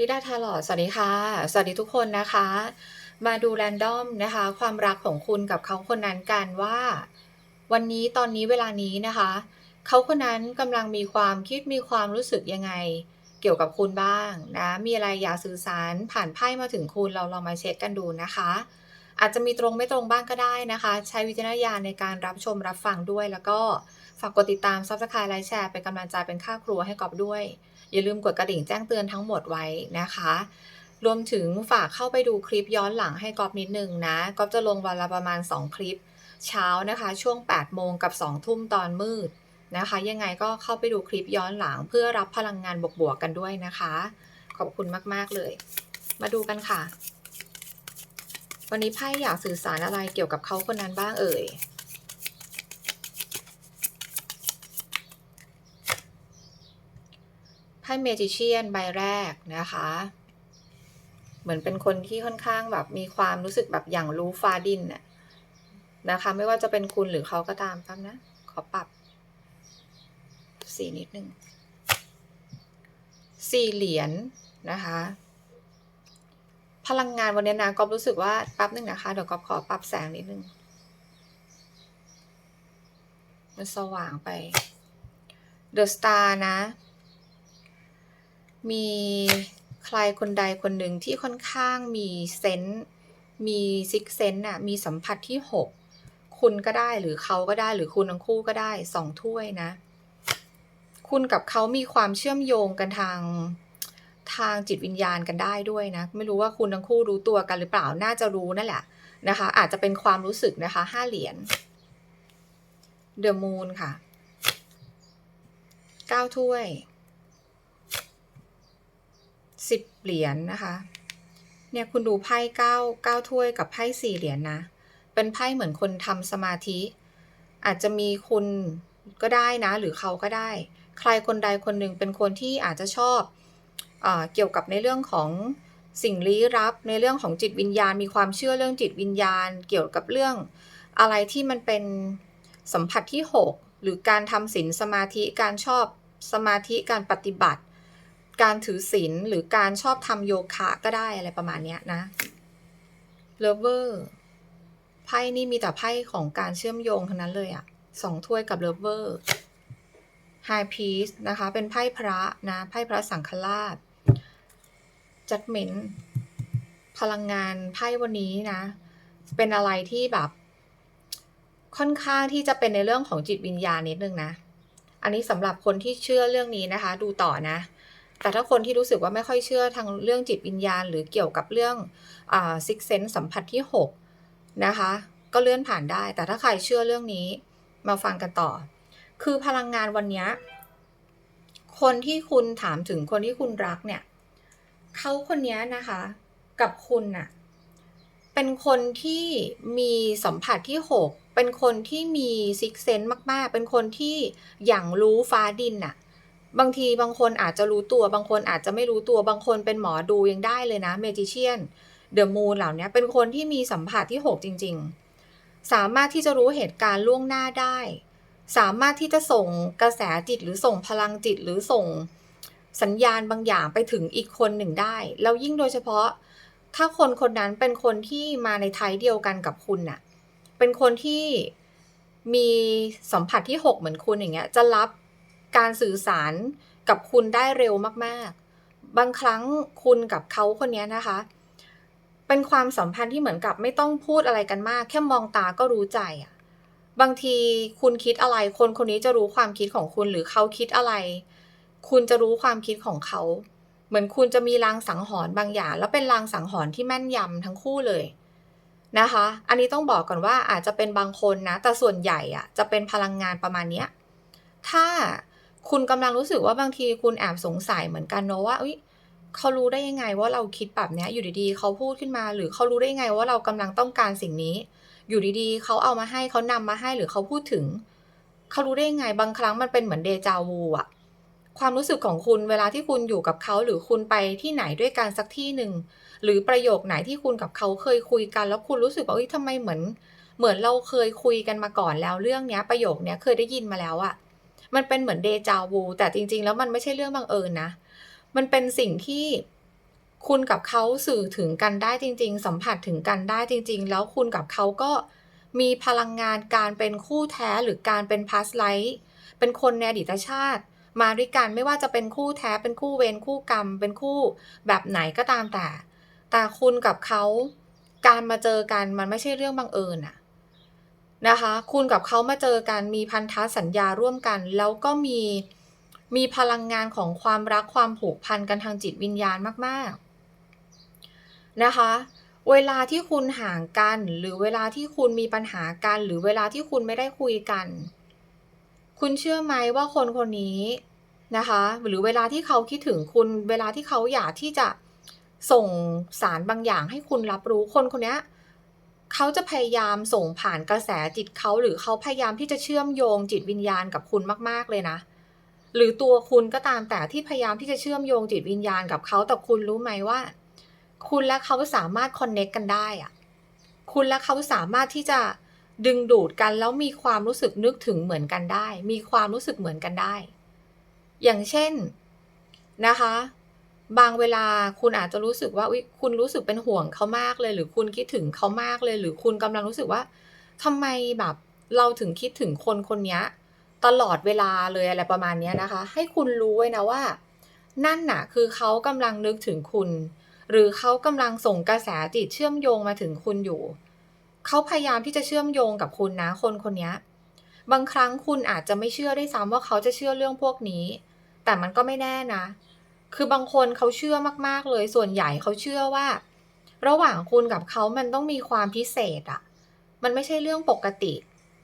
ลิดาทาลอดสวัสดีค่ะ สวัสดีทุกคนนะคะ มาดูแรนดอมนะคะ ความรักของคุณกับเขาคนนั้นกันว่า วันนี้ตอนนี้เวลานี้นะคะ เขาคนนั้นกำลังมีความคิดมีความรู้สึกยังไง เกี่ยวกับคุณบ้างนะ มีอะไรอยากสื่อสารผ่านไพ่มาถึงคุณเราลองมาเช็คกันดูนะคะ อาจจะมีตรงไม่ตรงบ้างก็ได้นะคะ ใช้วิจารณญาณในการรับชมรับฟังด้วย แล้วก็ฝากกดติดตามซับสไครต์ไลค์แชร์เป็นกำลังใจเป็นค่าครัวให้กอบด้วย อย่าลืมกดกระดิ่งแจ้งเตือนทั้งหมดไว้นะคะ รวมถึงฝากเข้าไปดูคลิปย้อนหลังให้กอบนิดนึงนะกอบจะลงวันละประมาณ 2 คลิป เช้านะคะช่วง 8 โมงกับ 2 ทุ่มตอนมืดนะคะ ยังไงก็เข้าไปดูคลิปย้อนหลังเพื่อรับพลังงานบวกๆกันด้วยนะคะ ขอบคุณมากๆเลย มาดูกันค่ะ วันนี้ไพ่อยากสื่อสารอะไรเกี่ยวกับเขาคนนั้นบ้างเอ่ย ไพ่เมจิเชียนใบแรกนะคะ เหมือนเป็นคนที่ค่อนข้างแบบมีความรู้สึกแบบอย่างรู้ฟ้าดินน่ะนะคะ ไม่ว่าจะเป็นคุณหรือเขาก็ตามครับนะ ขอปรับสีนิดนึงสี่เหรียญนะคะ พลังงานวันนี้นะกอบรู้สึกว่าแป๊บนึงนะคะ เดี๋ยวกอบขอปรับแสงนิดนึง มันสว่างไป เดอะสตาร์นะ มีใครคนใดคนหนึ่งที่ค่อนข้างมีเซนส์มีซิกเซนส์น่ะมีสัมผัสที่หกคุณก็ได้หรือเขาก็ได้หรือคุณทั้งคู่ก็ได้สองถ้วยนะ คุณกับเขามีความเชื่อมโยงกันทางทางจิตวิญญาณกันได้ด้วยนะ ไม่รู้ว่าคุณทั้งคู่รู้ตัวกันหรือเปล่าน่าจะรู้นั่นแหละนะคะ อาจจะเป็นความรู้สึกนะคะห้าเหรียญเดอะมูนค่ะเก้าถ้วย สิบเหรียญนะคะ เนี่ยคุณดูไพ่เก้าเก้าถ้วยกับไพ่สี่เหรียญนะ เป็นไพ่เหมือนคนทำสมาธิ อาจจะมีคุณก็ได้นะ หรือเขาก็ได้ ใครคนใดคนหนึ่งเป็นคนที่อาจจะชอบเอเกี่ยวกับในเรื่องของสิ่งลี้ลับ ในเรื่องของจิตวิญญาณ มีความเชื่อเรื่องจิตวิญญาณ เกี่ยวกับเรื่องอะไรที่มันเป็นสัมผัสที่หกหรือการทำศีลสมาธิการชอบสมาธิการปฏิบัติ การถือศีลหรือการชอบทำโยคะก็ได้อะไรประมาณนี้นะเลเวอร์ไพ่นี่มีแต่ไพ่ของการเชื่อมโยงทั้งนั้นเลยอะสองถ้วยกับเลเวอร์ไฮพีซนะคะ เป็นไพ่พระนะไพ่พระสังฆราชจัดเมนพลังงานไพ่วันนี้นะ เป็นอะไรที่แบบค่อนข้างที่จะเป็นในเรื่องของจิตวิญญาณนิดนึงนะ อันนี้สำหรับคนที่เชื่อเรื่องนี้นะคะ ดูต่อนะ แต่ถ้าคนที่รู้สึกว่าไม่ค่อยเชื่อทางเรื่องจิตวิญญาณ หรือเกี่ยวกับเรื่องอ่าซิกเซนสัมผัสที่ 6 นะคะ ก็เลื่อนผ่านได้ แต่ถ้าใครเชื่อเรื่องนี้มาฟังกันต่อ คือพลังงานวันนี้คนที่คุณถามถึงคนที่คุณรักเนี่ยเขาคนนี้นะคะ กับคุณน่ะเป็นคนที่มีสัมผัสที่ 6 เป็นคนที่มีซิกเซนมาก ๆ เป็นคนที่อย่างรู้ฟ้าดินน่ะ บางทีบางคนอาจจะรู้ตัว บางคนอาจจะไม่รู้ตัว บางคนเป็นหมอดูยังได้เลยนะเมจิเชียนเดอะมูนเหล่านี้เป็นคนที่มีสัมผัสที่ 6 จริง ๆ สามารถที่จะรู้เหตุการณ์ล่วงหน้าได้ สามารถที่จะส่งกระแสจิตหรือส่งพลังจิตหรือส่งสัญญาณบางอย่างไปถึงอีกคนหนึ่งได้ แล้วยิ่งโดยเฉพาะ ถ้าคนคนนั้นเป็นคนที่มาในไทยเดียวกันกับคุณน่ะ เป็นคนที่มีสัมผัสที่ 6 เหมือนคุณอย่างเงี้ย จะรับ การสื่อสารกับคุณได้เร็วมากๆ บางครั้งคุณกับเขาคนนี้นะคะ เป็นความสัมพันธ์ที่เหมือนกับไม่ต้องพูดอะไรกันมาก แค่มองตาก็รู้ใจอะบางทีคุณคิดอะไรคนคนนี้จะรู้ความคิดของคุณหรือเขาคิดอะไร คุณจะรู้ความคิดของเขา เหมือนคุณจะมีลางสังหรณ์บางอย่าง แล้วเป็นลางสังหรณ์ที่แม่นยำทั้งคู่เลยนะคะ อันนี้ต้องบอกก่อนว่าอาจจะเป็นบางคนนะ แต่ส่วนใหญ่อะจะเป็นพลังงานประมาณเนี้ย ถ้า คุณกำลังรู้สึกว่าบางทีคุณแอบสงสัยเหมือนกันเนอะว่าเขารู้ได้ยังไงว่าเราคิดแบบเนี้ยอยู่ดีๆเขาพูดขึ้นมา หรือเขารู้ได้ยังไงว่าเรากำลังต้องการสิ่งนี้ อยู่ดีๆเขาเอามาให้เขานำมาให้หรือเขาพูดถึงเขารู้ได้ยังไงบางครั้งมันเป็นเหมือนเดจาวูอะความรู้สึกของคุณเวลาที่คุณอยู่กับเขาหรือคุณไปที่ไหนด้วยกันสักที่หนึ่งหรือประโยคไหนที่คุณกับเขาเคยคุยกัน แล้วคุณรู้สึกว่าเอ้ยทำไมเหมือน เหมือนเราเคยคุยกันมาก่อนแล้วเรื่องเนี้ยประโยคเนี้ยเคยได้ยินมาแล้วอะ มันเป็นเหมือนเดจาวูแต่จริง ๆ แล้วมันไม่ใช่เรื่องบังเอิญนะ มันเป็นสิ่งที่คุณกับเขาสื่อถึงกันได้จริง ๆ สัมผัสถึงกันได้จริง ๆ แล้วคุณกับเขาก็มีพลังงานการเป็นคู่แท้หรือการเป็น past life เป็นคนในอดีตชาติ มาด้วยกันไม่ว่าจะเป็นคู่แท้เป็นคู่เวรคู่กรรม เป็นคู่แบบไหนก็ตามแต่ แต่คุณกับเขาการมาเจอกันมันไม่ใช่เรื่องบังเอิญอะ นะคะ คุณกับเขามาเจอกันมีพันธสัญญาร่วมกัน แล้วก็มีมีพลังงานของความรักความผูกพันกันทางจิตวิญญาณมาก ๆ นะคะ เวลาที่คุณห่างกัน หรือเวลาที่คุณมีปัญหากัน หรือเวลาที่คุณไม่ได้คุยกัน คุณเชื่อไหมว่าคนคนนี้นะคะ หรือเวลาที่เขาคิดถึงคุณ เวลาที่เขาอยากที่จะส่งสารบางอย่างให้คุณรับรู้คนคนนี้ เขาจะพยายามส่งผ่านกระแสจิตเขาหรือเขาพยายามที่จะเชื่อมโยงจิตวิญญาณกับคุณมาก ๆ เลยนะ หรือตัวคุณก็ตามแต่ที่พยายามที่จะเชื่อมโยงจิตวิญญาณกับเขาแต่คุณรู้ไหมว่า คุณและเขาสามารถคอนเน็กกันได้อะคุณและเขาสามารถที่จะดึงดูดกันแล้วมีความรู้สึกนึกถึงเหมือนกันได้ มีความรู้สึกเหมือนกันได้ อย่างเช่นนะคะ บางเวลาคุณอาจจะรู้สึกว่าอุ๊ยคุณรู้สึกเป็นห่วงเขามากเลย หรือคุณคิดถึงเขามากเลย หรือคุณกำลังรู้สึกว่าทำไมแบบเราถึงคิดถึงคนคนนี้ตลอดเวลาเลยอะไรประมาณนี้นะคะ ให้คุณรู้ไว้นะว่า นั่นน่ะ คือเขากำลังนึกถึงคุณ หรือเขากำลังส่งกระแสจิตเชื่อมโยงมาถึงคุณอยู่เขาพยายามที่จะเชื่อมโยงกับคุณนะคนคนนี้บางครั้งคุณอาจจะไม่เชื่อได้วยซ้ำว่าเขาจะเชื่อเรื่องพวกนี้ แต่มันก็ไม่แน่นะ คือบางคนเขาเชื่อมากๆเลย ส่วนใหญ่เขาเชื่อว่า ระหว่างคุณกับเขามันต้องมีความพิเศษอะมันไม่ใช่เรื่องปกติ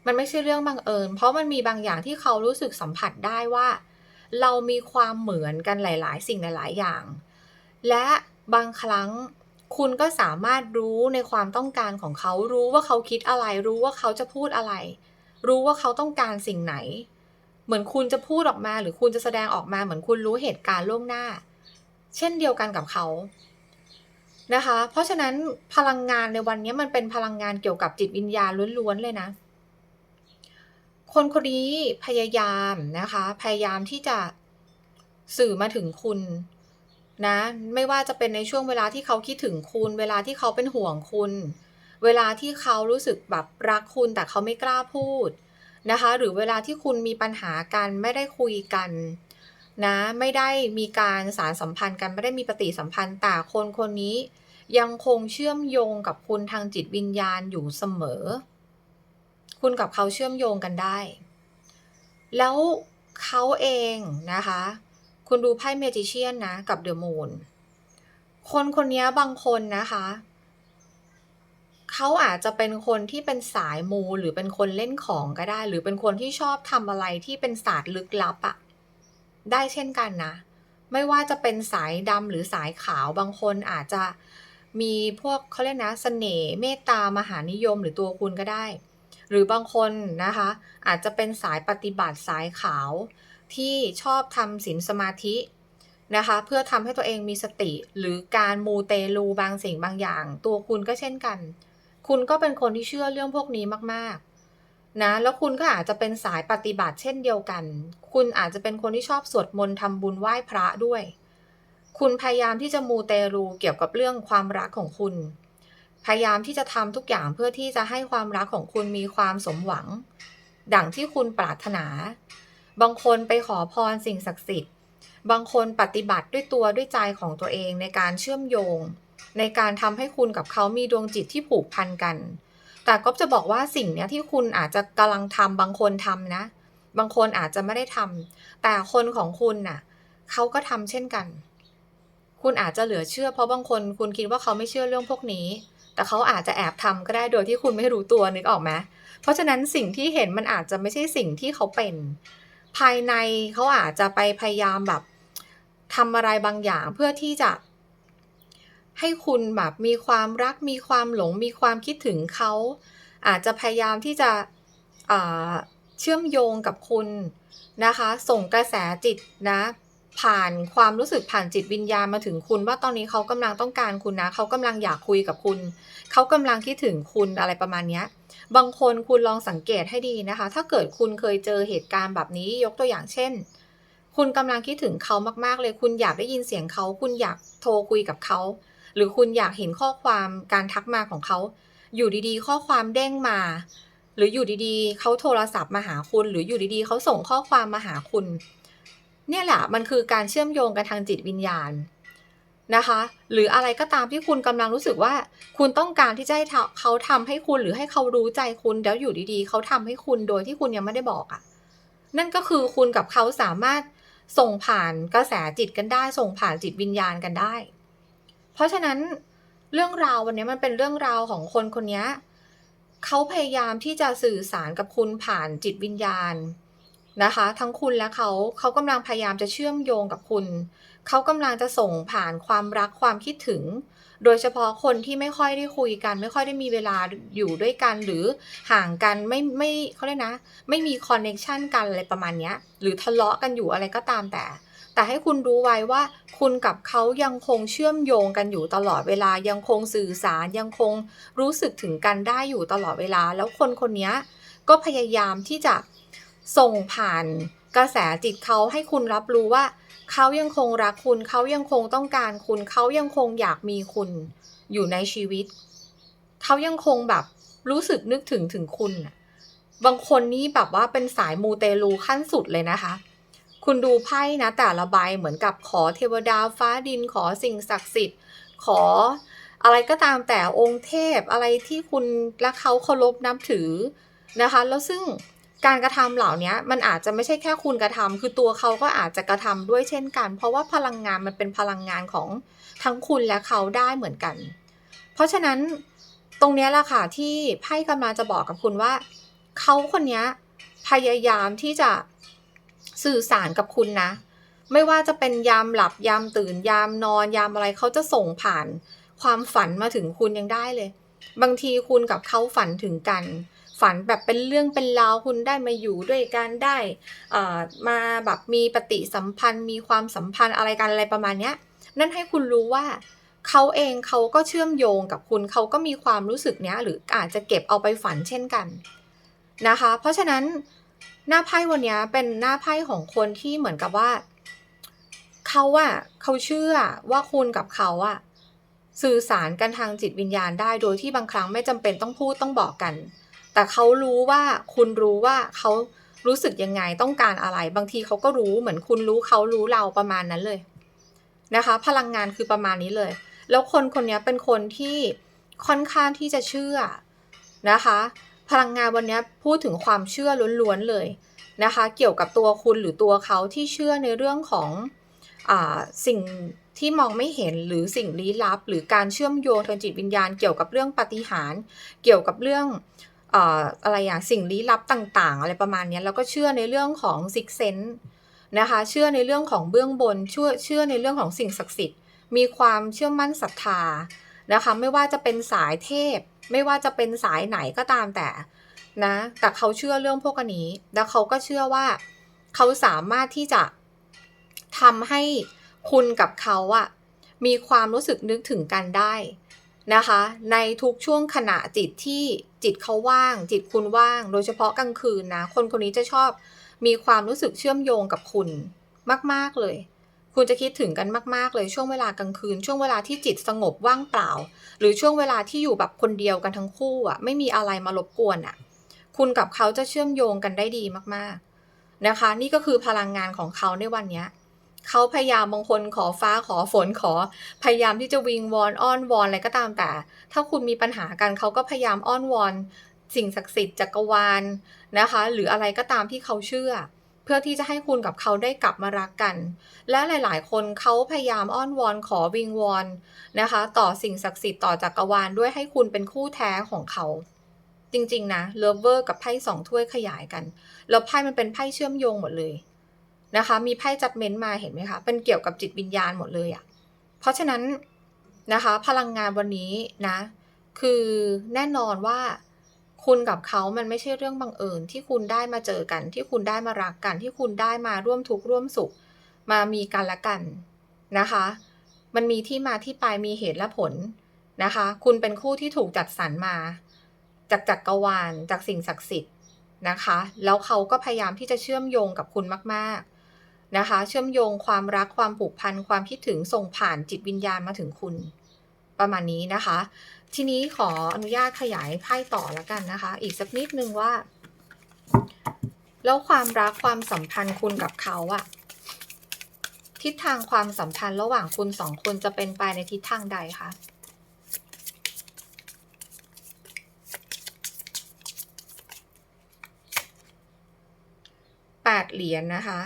มันไม่ใช่เรื่องบังเอิญ เพราะมันมีบางอย่างที่เขารู้สึกสัมผัสได้ว่า เรามีความเหมือนกันหลาย ๆ สิ่งหลาย ๆ อย่าง และบางครั้งคุณก็สามารถรู้ในความต้องการของเขา รู้ว่าเขาคิดอะไร รู้ว่าเขาจะพูดอะไร รู้ว่าเขาต้องการสิ่งไหน เหมือนคุณจะพูดออกมาหรือคุณจะแสดงออกมาเหมือนคุณรู้เหตุการณ์ล่วงหน้า เช่นเดียวกันกับเขานะคะ เพราะฉะนั้นพลังงานในวันนี้มันเป็นพลังงานเกี่ยวกับจิตวิญญาณล้วนๆเลยนะ คนคนนี้พยายามนะคะ พยายามที่จะสื่อมาถึงคุณนะไม่ว่าจะเป็นในช่วงเวลาที่เขาคิดถึงคุณ เวลาที่เขาเป็นห่วงคุณ เวลาที่เขารู้สึกแบบรักคุณแต่เขาไม่กล้าพูด นะคะ หรือเวลาที่คุณมีปัญหากันไม่ได้คุยกันนะไม่ได้มีการสารสัมพันธ์กันไม่ได้มีปฏิสัมพันธ์แต่คนคนนี้ ยังคงเชื่อมโยงกับคุณทางจิตวิญญาณอยู่เสมอ คุณกับเขาเชื่อมโยงกันได้ แล้วเขาเองนะคะ คุณดูไพ่เมจิเชียนนะ กับเดอะมูนคนคนนี้บางคนนะคะ เขาอาจจะเป็นคนที่เป็นสายมู หรือเป็นคนเล่นของก็ได้ หรือเป็นคนที่ชอบทำอะไรที่เป็นศาสตร์ลึกลับอะได้เช่นกันนะ ไม่ว่าจะเป็นสายดำหรือสายขาวบางคนอาจจะมีพวกเขาเรียกนะเสน่ห์เมตตามหานิยมหรือตัวคุณก็ได้ หรือบางคนนะคะ อาจจะเป็นสายปฏิบัติสายขาวที่ชอบทำศีลสมาธินะคะ เพื่อทำให้ตัวเองมีสติหรือการมูเตลูบางสิ่งบางอย่าง ตัวคุณก็เช่นกัน คุณก็เป็นคนที่เชื่อเรื่องพวกนี้มากๆ นะ แล้วคุณก็อาจจะเป็นสายปฏิบัติเช่นเดียวกัน คุณอาจจะเป็นคนที่ชอบสวดมนต์ทำบุญไหว้พระด้วย คุณพยายามที่จะมูเตลูเกี่ยวกับเรื่องความรักของคุณ พยายามที่จะทำทุกอย่างเพื่อที่จะให้ความรักของคุณมีความสมหวัง ดังที่คุณปรารถนา บางคนไปขอพรสิ่งศักดิ์สิทธิ์ บางคนปฏิบัติด้วยตัวด้วยใจของตัวเองในการเชื่อมโยง ในการทำให้คุณกับเขามีดวงจิตที่ผูกพันกัน แต่ก็จะบอกว่าสิ่งเนี้ยที่คุณอาจจะกำลังทำบางคนทำนะ บางคนอาจจะไม่ได้ทำแต่คนของคุณน่ะเขาก็ทำเช่นกัน คุณอาจจะเหลือเชื่อ เพราะบางคนคุณคิดว่าเขาไม่เชื่อเรื่องพวกนี้ แต่เขาอาจจะแอบทำก็ได้โดยที่คุณไม่รู้ตัวนึกออกไหมเพราะฉะนั้นสิ่งที่เห็นมันอาจจะไม่ใช่สิ่งที่เขาเป็น ภายในเขาอาจจะไปพยายามแบบทำอะไรบางอย่างเพื่อที่จะ ให้คุณแบบมีความรักมีความหลงมีความคิดถึงเขา อาจจะพยายามที่จะเชื่อมโยงกับคุณนะคะ ส่งกระแสจิตนะ ผ่านความรู้สึกผ่านจิตวิญญาณมาถึงคุณ ว่าตอนนี้เขากำลังต้องการคุณนะ เขากำลังอยากคุยกับคุณ เขากำลังคิดถึงคุณอะไรประมาณนี้บางคนคุณลองสังเกตให้ดีนะคะ ถ้าเกิดคุณเคยเจอเหตุการณ์แบบนี้ยกตัวอย่างเช่น คุณกำลังคิดถึงเขามากๆเลย คุณอยากได้ยินเสียงเขา คุณอยากโทรคุยกับเขา หรือคุณอยากเห็นข้อความการทักมาของเขา อยู่ดีๆ ข้อความเด้งมา หรืออยู่ดีๆ เขาโทรศัพท์มาหาคุณ หรืออยู่ดีๆ เขาส่งข้อความมาหาคุณ เนี่ยแหละมันคือการเชื่อมโยงกันทางจิตวิญญาณนะคะ หรืออะไรก็ตามที่คุณกำลังรู้สึกว่า คุณต้องการที่จะให้เขาทำให้คุณหรือให้เขารู้ใจคุณแล้วอยู่ดีๆ เขาทำให้คุณโดยที่คุณยังไม่ได้บอกอะ นั่นก็คือคุณกับเขาสามารถส่งผ่านกระแสจิตกันได้ ส่งผ่านจิตวิญญาณกันได้ เพราะฉะนั้นเรื่องราววันนี้มันเป็นเรื่องราวของคนคนนี้เขาพยายามที่จะสื่อสารกับคุณผ่านจิตวิญญาณนะคะ ทั้งคุณและเขาเขากำลังพยายามจะเชื่อมโยงกับคุณ เขากำลังจะส่งผ่านความรักความคิดถึง โดยเฉพาะคนที่ไม่ค่อยได้คุยกัน ไม่ค่อยได้มีเวลาอยู่ด้วยกันหรือห่างกันไม่ไม่เขาเรียกนะ ไม่มีคอนเน็ชันกันอะไรประมาณนี้หรือทะเลาะกันอยู่อะไรก็ตามแต่ แต่ให้คุณรู้ไว้ว่า คุณกับเขายังคงเชื่อมโยงกันอยู่ตลอดเวลายังคงสื่อสารยังคงรู้สึกถึงกันได้อยู่ตลอดเวลา แล้วคนคนนี้ก็พยายามที่จะส่งผ่านกระแสจิตเขาให้คุณรับรู้ว่า เขายังคงรักคุณ เขายังคงต้องการคุณ เขายังคงอยากมีคุณอยู่ในชีวิต เขายังคงแบบรู้สึกนึกถึงถึงคุณ บางคนนี่แบบว่าเป็นสายมูเตลูขั้นสุดเลยนะคะ คุณดูไพ่นะ แต่ละใบเหมือนกับขอเทวดาฟ้าดินขอสิ่งศักดิ์สิทธิ์ ขออะไรก็ตามแต่องค์เทพอะไรที่คุณและเขาเคารพนับถือนะคะ แล้วซึ่งการกระทำเหล่านี้มันอาจจะไม่ใช่แค่คุณกระทำคือตัวเขาก็อาจจะกระทำด้วยเช่นกัน เพราะว่าพลังงานมันเป็นพลังงานของทั้งคุณและเขาได้เหมือนกัน เพราะฉะนั้นตรงนี้แหละค่ะที่ไพ่กำลังจะบอกกับคุณว่า เขาคนนี้พยายามที่จะ สื่อสารกับคุณนะ ไม่ว่าจะเป็นยามหลับยามตื่น ยามนอน ยามอะไรเขาจะส่งผ่านความฝันมาถึงคุณยังได้เลย บางทีคุณกับเขาฝันถึงกัน ฝันแบบเป็นเรื่องเป็นราวคุณได้มาอยู่ด้วยกันได้อ่อมาแบบมีปฏิสัมพันธ์ มีความสัมพันธ์อะไรกันอะไรประมาณเนี้ยนั่นให้คุณรู้ว่าเขาเองเขาก็เชื่อมโยงกับคุณเขาก็มีความรู้สึกเนี้ยหรืออาจจะเก็บเอาไปฝันเช่นกันนะคะ เพราะฉะนั้น หน้าไพ่วันนี้เป็นหน้าไพ่ของคนที่เหมือนกับว่าเขาอะเขาเชื่อว่าคุณกับเขาอะสื่อสารกันทางจิตวิญญาณได้โดยที่บางครั้งไม่จำเป็นต้องพูดต้องบอกกัน แต่เขารู้ว่าคุณรู้ว่าเขารู้สึกยังไงต้องการอะไร บางทีเขาก็รู้เหมือนคุณรู้เขารู้เราประมาณนั้นเลยนะคะ พลังงานคือประมาณนี้เลย แล้วคนคนนี้เป็นคนที่ค่อนข้างที่จะเชื่อนะคะ พลังงานวันนี้พูดถึงความเชื่อล้วนๆเลยนะคะ เกี่ยวกับตัวคุณหรือตัวเขาที่เชื่อในเรื่องของอสิ่งที่มองไม่เห็นหรือสิ่งลี้ลับ หรือการเชื่อมโยงทางจิตวิญญาณ เกี่ยวกับเรื่องปาฏิหาริ์เกี่ยวกับเรื่องเอ่อะไรอะสิ่งลี้ลับต่างๆ อะไรประมาณนี้แล้วก็เชื่อในเรื่องของ Sixth Sense นะคะ เชื่อในเรื่องของเบื้องบนเชื่อเชื่อในเรื่องของสิ่งศักดิ์สิทธิ์ มีความเชื่อมั่นศรัทธานะคะ ไม่ว่าจะเป็นสายเทพ ไม่ว่าจะเป็นสายไหนก็ตามแต่นะ แต่เขาเชื่อเรื่องพวกนี้ แล้วเขาก็เชื่อว่า เขาสามารถที่จะทำให้คุณกับเขาอะมีความรู้สึกนึกถึงกันได้นะคะ ในทุกช่วงขณะจิตที่จิตเขาว่าง จิตคุณว่าง โดยเฉพาะกลางคืนนะ คนคนนี้จะชอบมีความรู้สึกเชื่อมโยงกับคุณมาก ๆ เลย คุณจะคิดถึงกันมาก ๆ เลยช่วงเวลากลางคืน ช่วงเวลาที่จิตสงบว่างเปล่า หรือช่วงเวลาที่อยู่แบบคนเดียวกันทั้งคู่อะไม่มีอะไรมารบกวนอะ คุณกับเขาจะเชื่อมโยงกันได้ดีมากๆนะคะ นี่ก็คือพลังงานของเขาในวันเนี้ยเขาพยายามบางคนขอฟ้าขอฝนขอ พยายามที่จะวิงวอนอ้อนวอนอะไรก็ตามแต่ ถ้าคุณมีปัญหากันเขาก็พยายามอ้อนวอน สิ่งศักดิ์สิทธิ์จักรวาลนะคะ หรืออะไรก็ตามที่เขาเชื่อ พื่อที่จะให้คุณกับเขาได้กลับมารักกัน และหลาย ๆ คนเขาพยายามอ้อนวอนขอวิงวอนนะคะ ต่อสิ่งศักดิ์สิทธิ์ต่อจักรวาลด้วยให้คุณเป็นคู่แท้ของเขา จริง ๆ นะ Lover กับไพ่2ถ้วยขยายกัน แล้วไพ่มันเป็นไพ่เชื่อมโยงหมดเลยนะคะ มีไพ่ Judgment มาเห็นไหมคะ เป็นเกี่ยวกับจิตวิญญาณหมดเลยอะ เพราะฉะนั้นนะคะ พลังงานวันนี้นะ คือแน่นอนว่า คุณกับเขามันไม่ใช่เรื่องบังเอิญที่คุณได้มาเจอกัน ที่คุณได้มารักกัน ที่คุณได้มาร่วมทุกข์ร่วมสุข มามีกันและกันนะคะ มันมีที่มาที่ไปมีเหตุและผลนะคะ คุณเป็นคู่ที่ถูกจัดสรรมา จากจักรวาลจากสิ่งศักดิ์สิทธิ์นะคะ แล้วเขาก็พยายามที่จะเชื่อมโยงกับคุณมาก ๆนะคะ เชื่อมโยงความรักความผูกพันความคิดถึงส่งผ่านจิตวิญญาณมาถึงคุณ ประมาณนี้นะคะ ทีนี้ขออนุญาตขยายไพ่ต่อแล้วกันนะคะ อีกสักนิดนึงว่า แล้วความรักความสัมพันธ์คุณกับเขาอะทิศทางความสัมพันธ์ระหว่างคุณสองคนจะเป็นไปในทิศทางใดคะแปดเหรียญนะคะ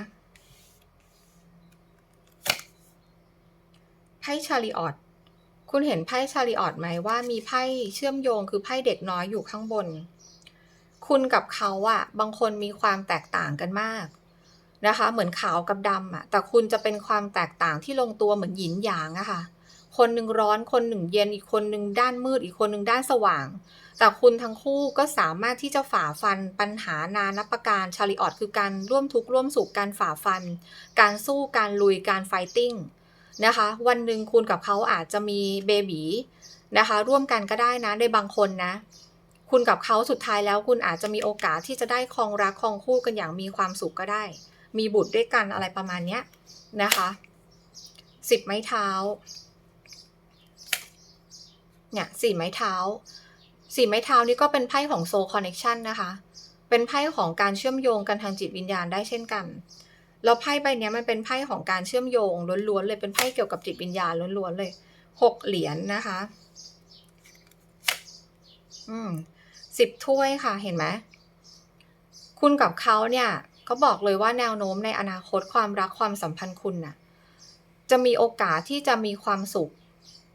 ไพ่ชาริออต คุณเห็นไพ่ชาริออตไหมว่ามีไพ่เชื่อมโยงคือไพ่เด็กน้อยอยู่ข้างบน คุณกับเขาอะบางคนมีความแตกต่างกันมากนะคะ เหมือนขาวกับดำอะแต่คุณจะเป็นความแตกต่างที่ลงตัวเหมือนหยินหยางอะค่ะ คนหนึ่งร้อนคนหนึ่งเย็นอีกคนหนึ่งด้านมืดอีกคนหนึ่งด้านสว่าง แต่คุณทั้งคู่ก็สามารถที่จะฝ่าฟันปัญหานานับประการชาริออตคือการร่วมทุกข์ร่วมสุขการฝ่าฟัน การสู้การลุยการไฟติ้ง นะคะ วันหนึ่งคุณกับเขาอาจจะมีเบบีนะคะ ร่วมกันก็ได้นะในบางคนนะ คุณกับเขาสุดท้ายแล้วคุณอาจจะมีโอกาสที่จะได้ครองรักครองคู่กันอย่างมีความสุขก็ได้ มีบุตรด้วยกันอะไรประมาณเนี้ยนะคะสิบไม้เท้าเนี่ยสี่ไม้เท้าสี่ไม้เท้านี่ก็เป็นไพ่ของโซลคอนเน c ชันนะคะ เป็นไพ่ของการเชื่อมโยงกันทางจิตวิญญาณได้เช่นกัน แล้วไพ่ใบนี้มันเป็นไพ่ของการเชื่อมโยงล้วนๆเลยเป็นไพ่เกี่ยวกับจิตวิญญาณล้วนๆเลยหกเหรียญนนะคะ อืมสิบถ้วยค่ะเห็นไหมคุณกับเขาเนี่ยก็บอกเลยว่าแนวโน้มในอนาคตความรักความสัมพันธ์คุณน่ะ จะมีโอกาสที่จะมีความสุข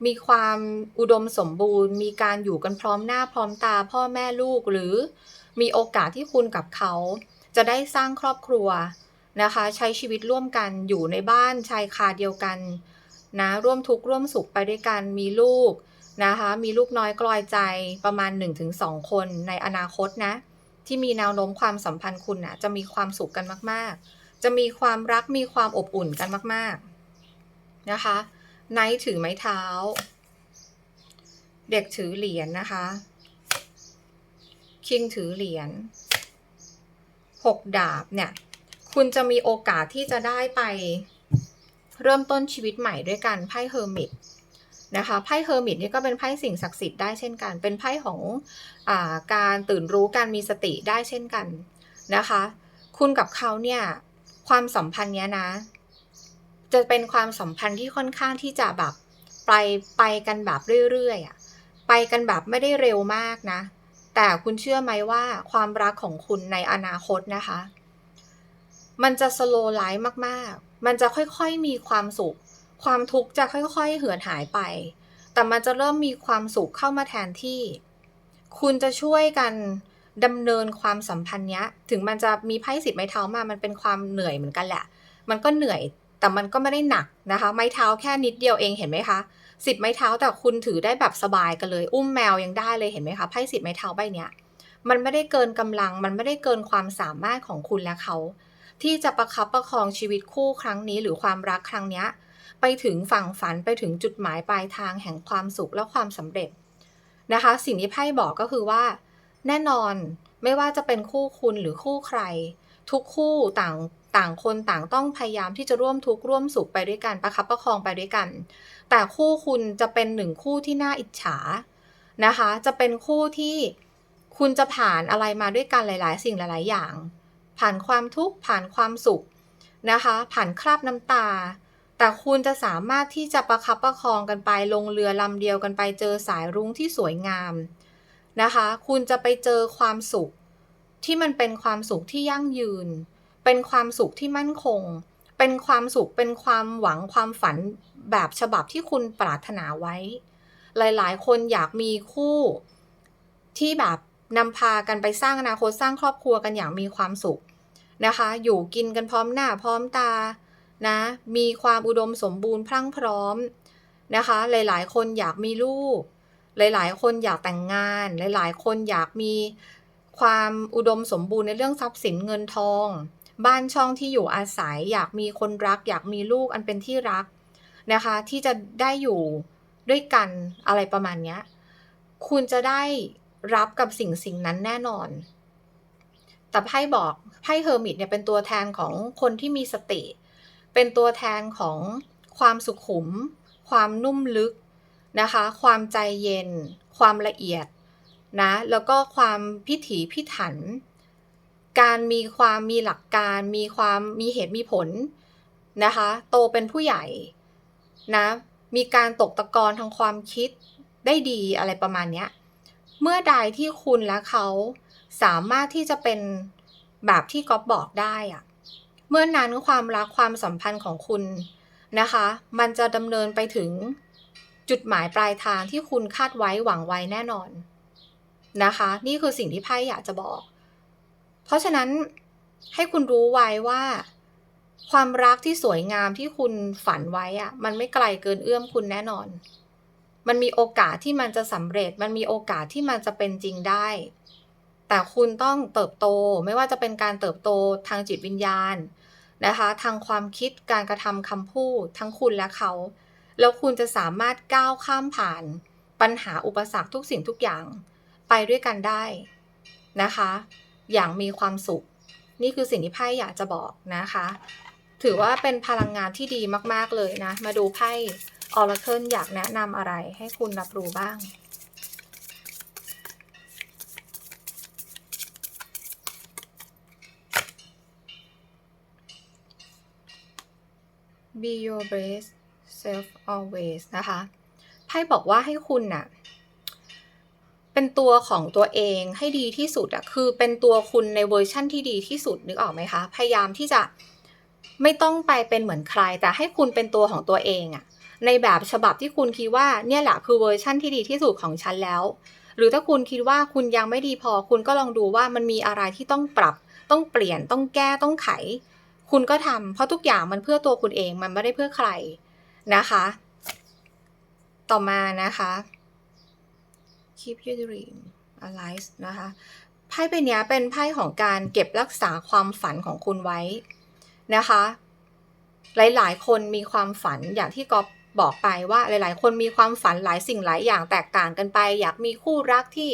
มีความอุดมสมบูรณ์ มีการอยู่กันพร้อมหน้าพร้อมตาพ่อแม่ลูกหรือมีโอกาสที่คุณกับเขา จะได้สร้างครอบครัว นะคะ ใช้ชีวิตร่วมกันอยู่ในบ้านชายคาเดียวกันนะร่วมทุกข์ร่วมสุขไปด้วยกันมีลูกนะคะ มีลูกน้อยกลอยใจประมาณ 1-2 คนในอนาคตนะ ที่มีแนวโน้มความสัมพันธ์คุณนะจะมีความสุขกันมาก ๆ จะมีความรักมีความอบอุ่นกันมาก ๆ นะคะไนท์ถือไม้เท้า เด็กถือเหรียญนนะคะ คิงถือเหรียญหกดาบเนี่ย คุณจะมีโอกาสที่จะได้ไปเริ่มต้นชีวิตใหม่ด้วยกันไพ่เฮอร์มิตนะคะไพ่เฮอร์มิตนี่ก็เป็นไพ่สิ่งศักดิ์สิทธิ์ได้เช่นกัน เป็นไพ่ของอาการตื่นรู้การมีสติได้เช่นกันนะคะ คุณกับเขาเนี่ยความสัมพันธ์เนี้ยนะ จะเป็นความสัมพันธ์ที่ค่อนข้างที่จะแบบไปไปกันแบบเรื่อยๆอะไปกันแบบไม่ได้เร็วมากนะ แต่คุณเชื่อไหมว่าความรักของคุณในอนาคตนะคะ มันจะสโลไลฟ์มากๆ มันจะค่อยๆมีความสุข ความทุกข์จะค่อยๆ เหือนหายไป แต่มันจะเริ่มมีความสุขเข้ามาแทนที่ คุณจะช่วยกันดำเนินความสัมพันธ์เนี้ย ถึงมันจะมีไพ่สิบไม้เท้ามา มันเป็นความเหนื่อยเหมือนกันแหละ มันก็เหนื่อยแต่มันก็ไม่ได้หนักนะคะ ไม้เท้าแค่นิดเดียวเองเห็นไหมคะสิบไม้เท้าแต่คุณถือได้แบบสบายกันเลย อุ้มแมวยังได้เลยเห็นไหมคะไพ่สิบไม้เท้าใบเนี้ยมันไม่ได้เกินกำลัง มันไม่ได้เกินความสามารถของคุณและเขา ที่จะประคับประคองชีวิตคู่ครั้งนี้หรือความรักครั้งนี้ไปถึงฝั่งฝันไปถึงจุดหมายปลายทางแห่งความสุขและความสำเร็จนะคะ สิ่งที่ไพ่บอกก็คือว่า แน่นอนไม่ว่าจะเป็นคู่คุณหรือคู่ใคร ทุกคู่ต่างต่างคนต่างต้องพยายามที่จะร่วมทุกข์ร่วมสุขไปด้วยกันประคับประคองไปด้วยกัน แต่คู่คุณจะเป็นหนึ่งคู่ที่น่าอิจฉานะคะ จะเป็นคู่ที่คุณจะผ่านอะไรมาด้วยกันหลาย ๆ สิ่งหลาย ๆ อย่าง ผ่านความทุกข์ผ่านความสุขนะคะ ผ่านคราบน้ำตา แต่คุณจะสามารถที่จะประคับประคองกันไปลงเรือลำเดียวกันไปเจอสายรุ้งที่สวยงามนะคะ คุณจะไปเจอความสุข ที่มันเป็นความสุขที่ยั่งยืน เป็นความสุขที่มั่นคง เป็นความสุขเป็นความหวังความฝันแบบฉบับที่คุณปรารถนาไว้ หลายๆ คนอยากมีคู่ที่แบบนำพากันไปสร้างอนาคตสร้างครอบครัวกันอย่างมีความสุข นะคะ อยู่กินกันพร้อมหน้าพร้อมตานะมีความอุดมสมบูรณ์พรั่งพร้อมนะคะ หลายๆ คนอยากมีลูก หลายๆ คนอยากแต่งงาน หลายๆ คนอยากมีความอุดมสมบูรณ์ในเรื่องทรัพย์สินเงินทอง บ้านช่องที่อยู่อาศัย อยากมีคนรัก อยากมีลูกอันเป็นที่รักนะคะ ที่จะได้อยู่ด้วยกันอะไรประมาณนี้คุณจะได้รับกับสิ่งสิ่งนั้นแน่นอน แต่ไพ่บอกไพ่เฮอร์มิตเนี่ยเป็นตัวแทนของคนที่มีสติ เป็นตัวแทนของความสุขุม ความนุ่มลึกนะคะ ความใจเย็น ความละเอียดนะแล้วก็ความพิถีพิถัน การมีความมีหลักการ มีความมีเหตุมีผลนะคะ โตเป็นผู้ใหญ่นะมีการตกตะกอนทางความคิดได้ดีอะไรประมาณเนี้ยเมื่อใดที่คุณและเขา สามารถที่จะเป็นแบบที่ก๊อฟบอกได้อะเมื่อนั้นความรักความสัมพันธ์ของคุณนะคะ มันจะดำเนินไปถึงจุดหมายปลายทางที่คุณคาดไว้หวังไว้แน่นอนนะคะ นี่คือสิ่งที่ไพ่อยากจะบอก เพราะฉะนั้นให้คุณรู้ไว้ว่า ความรักที่สวยงามที่คุณฝันไว้อะมันไม่ไกลเกินเอื้อมคุณแน่นอน มันมีโอกาสที่มันจะสำเร็จ มันมีโอกาสที่มันจะเป็นจริงได้ แต่คุณต้องเติบโตไม่ว่าจะเป็นการเติบโตทางจิตวิญญาณนะคะ ทางความคิดการกระทำคำพูดทั้งคุณและเขา แล้วคุณจะสามารถก้าวข้ามผ่านปัญหาอุปสรรคทุกสิ่งทุกอย่างไปด้วยกันได้นะคะ อย่างมีความสุข นี่คือสิ่งที่ไพ่อยากจะบอกนะคะ ถือว่าเป็นพลังงานที่ดีมากๆเลยนะ มาดูไพ่ออร์เคิลอยากแนะนำอะไรให้คุณรับรู้บ้าง be your best self always นะคะไพ่บอกว่าให้คุณน่ะ เป็นตัวของตัวเองให้ดีที่สุดอะคือเป็นตัวคุณในเวอร์ชั่นที่ดีที่สุดนึกออกไหมคะ พยายามที่จะไม่ต้องไปเป็นเหมือนใคร แต่ให้คุณเป็นตัวของตัวเองอะในแบบฉบับที่คุณคิดว่าเนี่ยแหละคือเวอร์ชั่นที่ดีที่สุดของฉันแล้ว หรือถ้าคุณคิดว่าคุณยังไม่ดีพอ คุณก็ลองดูว่ามันมีอะไรที่ต้องปรับ ต้องเปลี่ยนต้องแก้ต้องไข คุณก็ทำเพราะทุกอย่างมันเพื่อตัวคุณเองมันไม่ได้เพื่อใครนะคะ ต่อมานะคะ keep your dream alive นะคะไพ่ใบนี้เป็นไพ่ของการเก็บรักษาความฝันของคุณไว้นะคะ หลายๆ คนมีความฝันอย่างที่ก๊อฟ บอกไปว่าหลาย ๆ คนมีความฝันหลายสิ่งหลายอย่างแตกต่างกันไป อยากมีคู่รักที่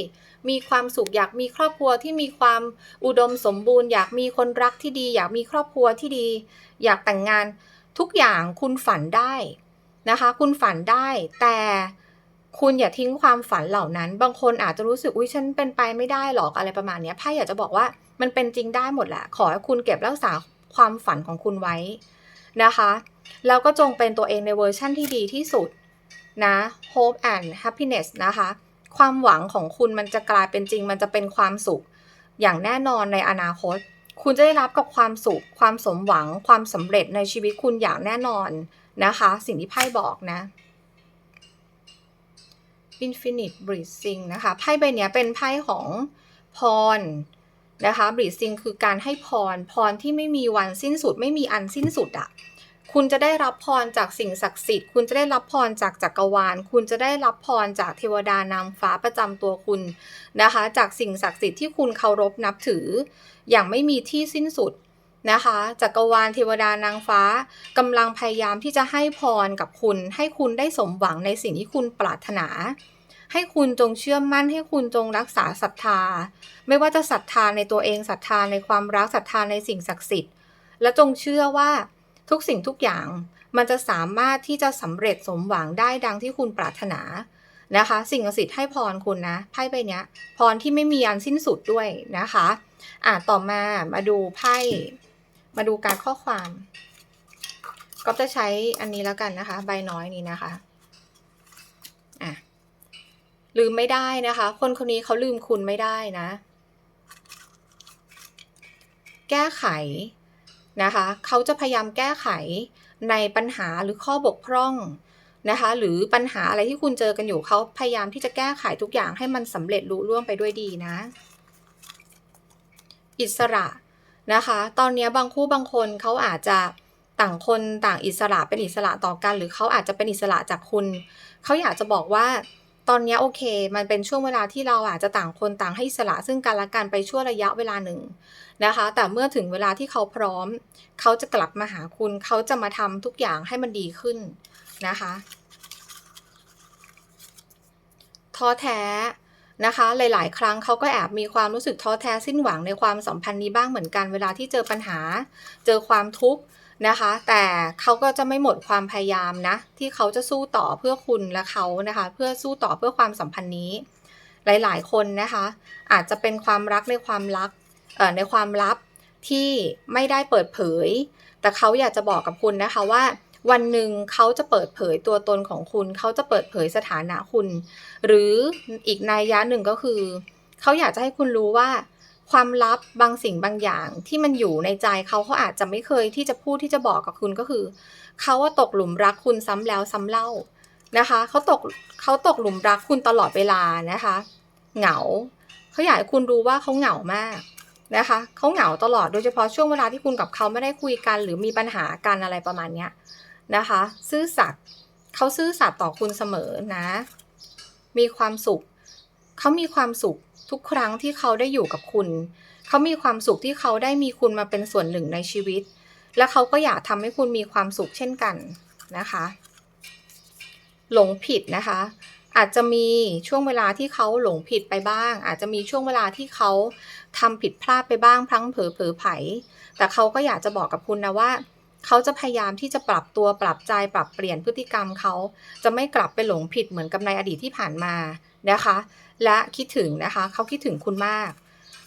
มีความสุข อยากมีครอบครัวที่มีความอุดมสมบูรณ์ อยากมีคนรักที่ดี อยากมีครอบครัวที่ดี อยากแต่งงานทุกอย่างคุณฝันได้นะคะ คุณฝันได้แต่คุณอย่าทิ้งความฝันเหล่านั้น บางคนอาจจะรู้สึกอุ้ยฉันเป็นไปไม่ได้หรอกอะไรประมาณนี้ไพ่อยากจะบอกว่ามันเป็นจริงได้หมดแหละ ขอให้คุณเก็บรักษาความฝันของคุณไว้นะคะ แล้วก็จงเป็นตัวเองในเวอร์ชั่นที่ดีที่สุดนะ hope and happiness นะคะ ความหวังของคุณมันจะกลายเป็นจริง มันจะเป็นความสุข อย่างแน่นอนในอนาคต คุณจะได้รับกับความสุข ความสมหวัง ความสำเร็จในชีวิตคุณอย่างแน่นอนนะคะ สิ่งที่ไพ่บอกนะ Infinite Breathing นะคะ ไพ่ใบนี้เป็นไพ่ของพรนะคะ Breathing คือการให้พร พรที่ไม่มีวันสิ้นสุด ไม่มีอันสิ้นสุดอะ คุณจะได้รับพรจากสิ่งศักดิ์สิทธิ์ คุณจะได้รับพรจากจักรวาล คุณจะได้รับพรจากเทวดานางฟ้าประจำตัวคุณนะคะ จากสิ่งศักดิ์สิทธิ์ที่คุณเคารพนับถือ อย่างไม่มีที่สิ้นสุดนะคะจักรวาลเทวดานางฟ้ากำลังพยายามที่จะให้พรกับคุณ ให้คุณได้สมหวังในสิ่งที่คุณปรารถนา ให้คุณจงเชื่อมั่น ให้คุณจงรักษาศรัทธา ไม่ว่าจะศรัทธาในตัวเองศรัทธาในความรักศรัทธาในสิ่งศักดิ์สิทธิ์ และจงเชื่อว่า ทุกสิ่งทุกอย่างมันจะสามารถที่จะสำเร็จสมหวังได้ดังที่คุณปรารถนานะคะ สิ่งศักดิ์สิทธิ์ให้พรคุณนะไพ่ใบนี้พรที่ไม่มีอันสิ้นสุดด้วยนะคะอะต่อมามาดูไพ่มาดูการข้อความก็จะใช้อันนี้แล้วกันนะคะ ใบน้อยนี้นะคะอะลืมไม่ได้นะคะ คนคนนี้เขาลืมคุณไม่ได้นะ แก้ไข นะคะเขาจะพยายามแก้ไขในปัญหาหรือข้อบกพร่องนะคะหรือปัญหาอะไรที่คุณเจอกันอยู่เขาพยายามที่จะแก้ไขทุกอย่างให้มันสำเร็จลุล่วงไปด้วยดีนะ อิสระนะคะ ตอนนี้บางคู่บางคนเขาอาจจะต่างคนต่างอิสระเป็นอิสระต่อกัน หรือเขาอาจจะเป็นอิสระจากคุณ เขาอยากจะบอกว่า ตอนนี้โอเค มันเป็นช่วงเวลาที่เราอาจจะต่างคนต่างให้สระซึ่งกันและกันไปช่วงระยะเวลาหนึ่งนะคะ แต่เมื่อถึงเวลาที่เขาพร้อม เขาจะกลับมาหาคุณ เขาจะมาทำทุกอย่างให้มันดีขึ้นนะคะท้อแท้นะคะ หลาย ๆ ครั้งเขาก็แอบมีความรู้สึกท้อแท้สิ้นหวังในความสัมพันธ์นี้บ้างเหมือนกัน เวลาที่เจอปัญหา เจอความทุกข์ นะคะ แต่เขาก็จะไม่หมดความพยายามนะ ที่เขาจะสู้ต่อเพื่อคุณและเขานะคะ เพื่อสู้ต่อเพื่อความสัมพันธ์นี้ หลายๆ คนนะคะ อาจจะเป็นความรักในความรักในความลับที่ไม่ได้เปิดเผย แต่เขาอยากจะบอกกับคุณนะคะว่าวันหนึ่งเขาจะเปิดเผยตัวตนของคุณ เขาจะเปิดเผยสถานะคุณ หรืออีกนัยยะหนึ่งก็คือ เขาอยากจะให้คุณรู้ว่า ความลับบางสิ่งบางอย่างที่มันอยู่ในใจเขาเขาอาจจะไม่เคยที่จะพูดที่จะบอกกับคุณก็คือ เขาว่าตกหลุมรักคุณซ้ำแล้วซ้ำเล่านะคะเขาตกเขาตกหลุมรักคุณตลอดเวลานะคะ เหงาเขาอยากให้คุณรู้ว่าเขาเหงามากนะคะเขาเหงาตลอดโดยเฉพาะช่วงเวลาที่คุณกับเขาไม่ได้คุยกัน หรือมีปัญหากันอะไรประมาณเนี้ยนะคะ ซื่อสัตย์เขาซื่อสัตย์ต่อคุณเสมอนะ มีความสุขเขามีความสุข ทุกครั้งที่เขาได้อยู่กับคุณ เขามีความสุขที่เขาได้มีคุณมาเป็นส่วนหนึ่งในชีวิต และเขาก็อยากทำให้คุณมีความสุขเช่นกันนะคะ หลงผิดนะคะ อาจจะมีช่วงเวลาที่เขาหลงผิดไปบ้าง อาจจะมีช่วงเวลาที่เขาทำผิดพลาดไปบ้างพลั้งเผลอเผลอไผแต่เขาก็อยากจะบอกกับคุณนะว่าเขาจะพยายามที่จะปรับตัวปรับใจปรับเปลี่ยนพฤติกรรมเขาจะไม่กลับไปหลงผิดเหมือนกับในอดีตที่ผ่านมานะคะ และคิดถึงนะคะ เขาคิดถึงคุณมาก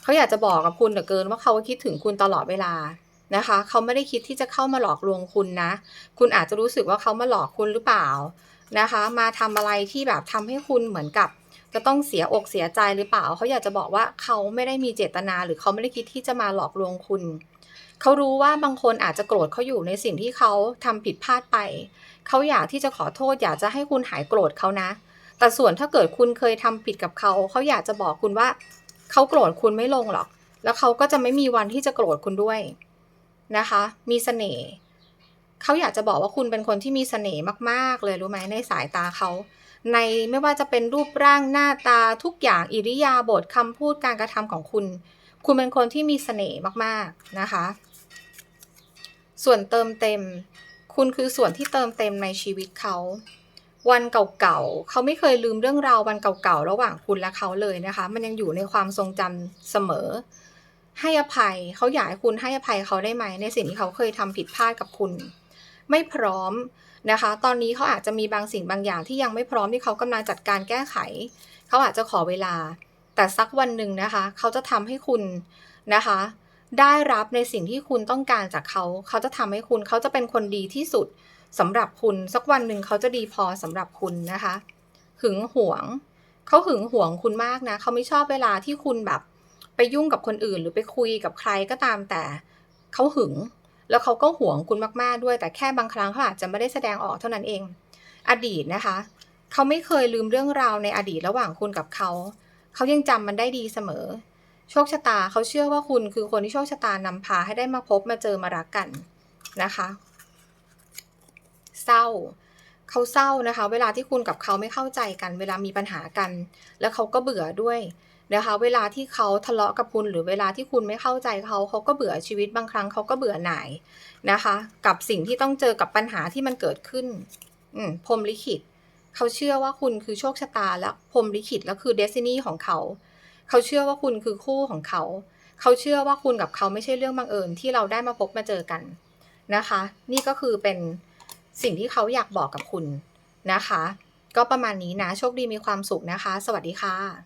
เขาอยากจะบอกกับคุณเหลือเกินว่าเขาคิดถึงคุณตลอดเวลานะคะ เขาไม่ได้คิดที่จะเข้ามาหลอกลวงคุณนะ คุณอาจจะรู้สึกว่าเขามาหลอกคุณหรือเปล่านะคะ มาทำอะไรที่แบบทำให้คุณเหมือนกับ จะต้องเสียอกเสียใจหรือเปล่า เขาอยากจะบอกว่าเขาไม่ได้มีเจตนา หรือเขาไม่ได้คิดที่จะมาหลอกลวงคุณเขารู้ว่าบางคนอาจจะโกรธเขาอยู่ในสิ่งที่เขาทำผิดพลาดไป เขาอยากที่จะขอโทษ อยากจะให้คุณหายโกรธเขานะ แต่ส่วนถ้าเกิดคุณเคยทำผิดกับเขาเขาอยากจะบอกคุณว่า เขาโกรธคุณไม่ลงหรอก แล้วเขาก็จะไม่มีวันที่จะโกรธคุณด้วยนะคะ มีเสน่ห์เขาอยากจะบอกว่าคุณเป็นคนที่มีเสน่ห์มากๆ เลยรู้ไหมในสายตาเขา ในไม่ว่าจะเป็นรูปร่างหน้าตาทุกอย่างอิริยาบถคำพูดการกระทำของคุณ คุณเป็นคนที่มีเสน่ห์มากๆนะคะ ส่วนเติมเต็ม คุณคือส่วนที่เติมเต็มในชีวิตเขา วันเก่าๆ เขาไม่เคยลืมเรื่องราววันเก่าๆ ระหว่างคุณและเขาเลยนะคะ มันยังอยู่ในความทรงจำเสมอ ให้อภัยเขาอยากให้คุณให้อภัยเขาได้ไหม ในสิ่งที่เขาเคยทำผิดพลาดกับคุณ ไม่พร้อมนะคะ ตอนนี้เขาอาจจะมีบางสิ่งบางอย่างที่ยังไม่พร้อมที่เขากำลังจัดการแก้ไข เขาอาจจะขอเวลา แต่สักวันหนึ่งนะคะ เขาจะทำให้คุณนะคะ ได้รับในสิ่งที่คุณต้องการจากเขา เขาจะทำให้คุณ เขาจะเป็นคนดีที่สุด สำหรับคุณสักวันหนึ่งเขาจะดีพอสำหรับคุณนะคะ หึงหวง เขาหึงหวงคุณมากนะ เขาไม่ชอบเวลาที่คุณแบบ ไปยุ่งกับคนอื่น หรือไปคุยกับใครก็ตามแต่เขาหึง แล้วเขาก็หวงคุณมากๆด้วย แต่แค่บางครั้งเขาอาจจะไม่ได้แสดงออกเท่านั้นเอง อดีตนะคะ เขาไม่เคยลืมเรื่องราวในอดีตระหว่างคุณกับเขา เขายังจำมันได้ดีเสมอ โชคชะตาเขาเชื่อว่าคุณคือคนที่โชคชะตานำพาให้ได้มาพบมาเจอมารักกันนะคะ เศร้า เขาเศร้านะคะ เวลาที่คุณกับเขาไม่เข้าใจกัน เวลามีปัญหากัน แล้วเขาก็เบื่อด้วยนะคะ เวลาที่เขาทะเลาะกับคุณหรือเวลาที่คุณไม่เข้าใจเขาเขาก็เบื่อชีวิตบางครั้งเขาก็เบื่อหน่ายนะคะ กับสิ่งที่ต้องเจอกับปัญหาที่มันเกิดขึ้นอืมพรมลิขิต เขาเชื่อว่าคุณคือโชคชะตาและพรมลิขิตและคือเดซินีของเขา เขาเชื่อว่าคุณคือคู่ของเขา เขาเชื่อว่าคุณกับเขาไม่ใช่เรื่องบังเอิญที่เราได้มาพบมาเจอกันนะคะ นี่ก็คือเป็น สิ่งที่เขาอยากบอกกับคุณนะคะ ก็ประมาณนี้นะ โชคดีมีความสุขนะคะ สวัสดีค่ะ